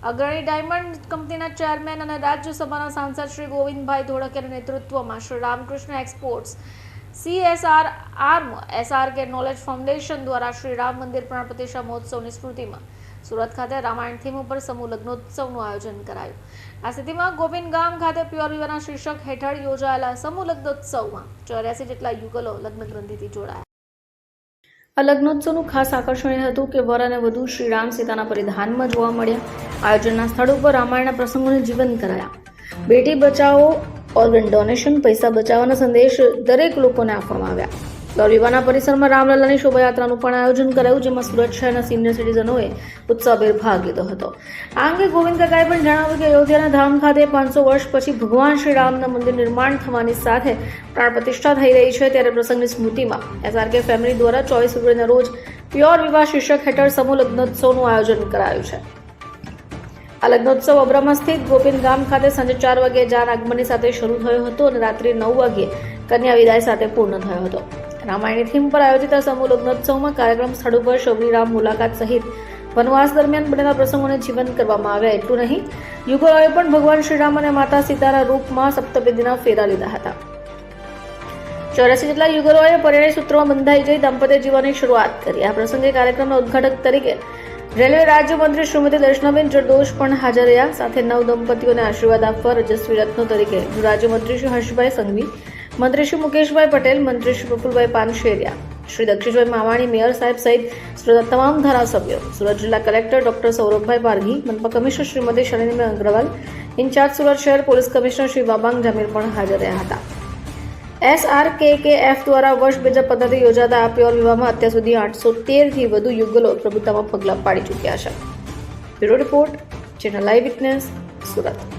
અગ્રણી ડાયમંડ કંપનીના ચેરમેન અને રાજ્યસભાના સાંસદ શ્રી ગોવિંદભાઈ ધોળકિયાના નેતૃત્વમાં Shri Ramkrishna exports CSR arm SRK knowledge foundation દ્વારા શ્રી રામ મંદિર પ્રાણ પ્રતિષ્ઠા મહોત્સવની સ્મૃતિમાં સુરત ખાતે રામાયણ થીમ ઉપર સમૂહ લગ્નોત્સવનું આયોજન કરાયું. આ સ્થિતિમાં ગોવિંદ ગામ ખાતે પ્યોર વિવાના શીર્ષક હેઠળ યોજાયેલા સમૂહ લગ્નોત્સવમાં ચોર્યાસી જેટલા યુગલો લગ્ન ગ્રંથિથી જોડાયા. આ લગ્નોત્સવનું ખાસ આકર્ષણ એ હતું કે વર અને વધુ શ્રી રામ સીતાના પરિધાનમાં જોવા મળ્યા. આયોજનના સ્થળ ઉપર રામાયણના પ્રસંગોને જીવંત કરાયા. બેટી બચાવો ઓર્ગન ડોનેશન પૈસા બચાવવાના સંદેશ દરેક લોકોને આપવામાં આવ્યા. ગૌર વિવાહના પરિસરમાં રામલલ્લાની શોભાયાત્રાનું પણ આયોજન કરાયું, જેમાં સુરત શહેરના સિનિયર સિટીઝનોએ ઉત્સાહભેર ભાગ લીધો હતો. આ અંગે ગોવિંદ કાકાએ પણ જણાવ્યું કે અયોધ્યાના ધામ ખાતે પાંચસો વર્ષ પછી ભગવાન શ્રી રામના મંદિર નિર્માણ થવાની સાથે પ્રાણ પ્રતિષ્ઠા થઈ રહી છે ત્યારે પ્રસંગની સ્મૃતિમાં એસઆરકે ફેમિલી દ્વારા ચોવીસ ફેબ્રુઆરીના રોજ પ્યોર વિવાહ શીર્ષક હેઠળ સમૂહ લગ્નોત્સવનું આયોજન કરાયું છે. આ લગ્નોત્સવ અબ્રામા સ્થિત ગોવિંદ ગામ ખાતે સાંજે ચાર વાગે જાન આગમનની સાથે શરૂ થયો હતો અને રાત્રે નવ વાગ્યે કન્યા વિદાય સાથે પૂર્ણ થયો હતો. રામાયણની થીમ પર આયોજિત આ સમૂહ લગ્નોત્સવમાં કાર્યક્રમ સ્થળ ઉપર શબરીરામ મુલાકાત સહિત વનવાસ દરમિયાન બનેલા પ્રસંગોને જીવંત કરવામાં આવ્યા. એટલું નહીં યુગલોએ પણ ભગવાન શ્રીરામ અને માતા સીતાના રૂપમાં સપ્તપદીના ફેરા લીધા હતા. ચોરાસી જેટલા યુગલોએ પરિણય સૂત્રોમાં બંધાઈ જઈ દાંપત્ય જીવનની શરૂઆત કરી. આ પ્રસંગે કાર્યક્રમના ઉદ્ઘાટક તરીકે રેલવે રાજ્યમંત્રી શ્રીમતી દર્શનાબેન જરદોશ પણ હાજર રહ્યા. સાથે નવ દંપતીઓને આશીર્વાદ આપવા રજસ્વી રત્નો તરીકે રાજ્યમંત્રી શ્રી હર્ષભાઈ સંઘવી મંત્રી શ્રી મુકેશભાઈ પટેલ, મંત્રી શ્રી પ્રફુલભાઈ પાનશેરિયા, શ્રી દક્ષિણભાઈ માવાણી, મેયર સાહેબ સહિત તમામ ધારાસભ્યો, સુરત જિલ્લા કલેક્ટર ડોક્ટર સૌરભભાઈ પારઘી, મનપા કમિશનર શ્રીમતી શાલિનીબેન અગ્રવાલ, ઇન્ચાર્જ સુરત શહેર પોલીસ કમિશનર શ્રી બાબાંગ જામીર પણ હાજર રહ્યા હતા. એસઆરકેકેએફ દ્વારા વર્ષ બે હજાર પંદરથી યોજાતા આ પ્યોર વિવાહમાં અત્યાર સુધી આઠસો તેરથી વધુ યુગલો પ્રભુતામાં પગલાં પાડી ચૂક્યા છે. Bureau report, channel live witness, Surat.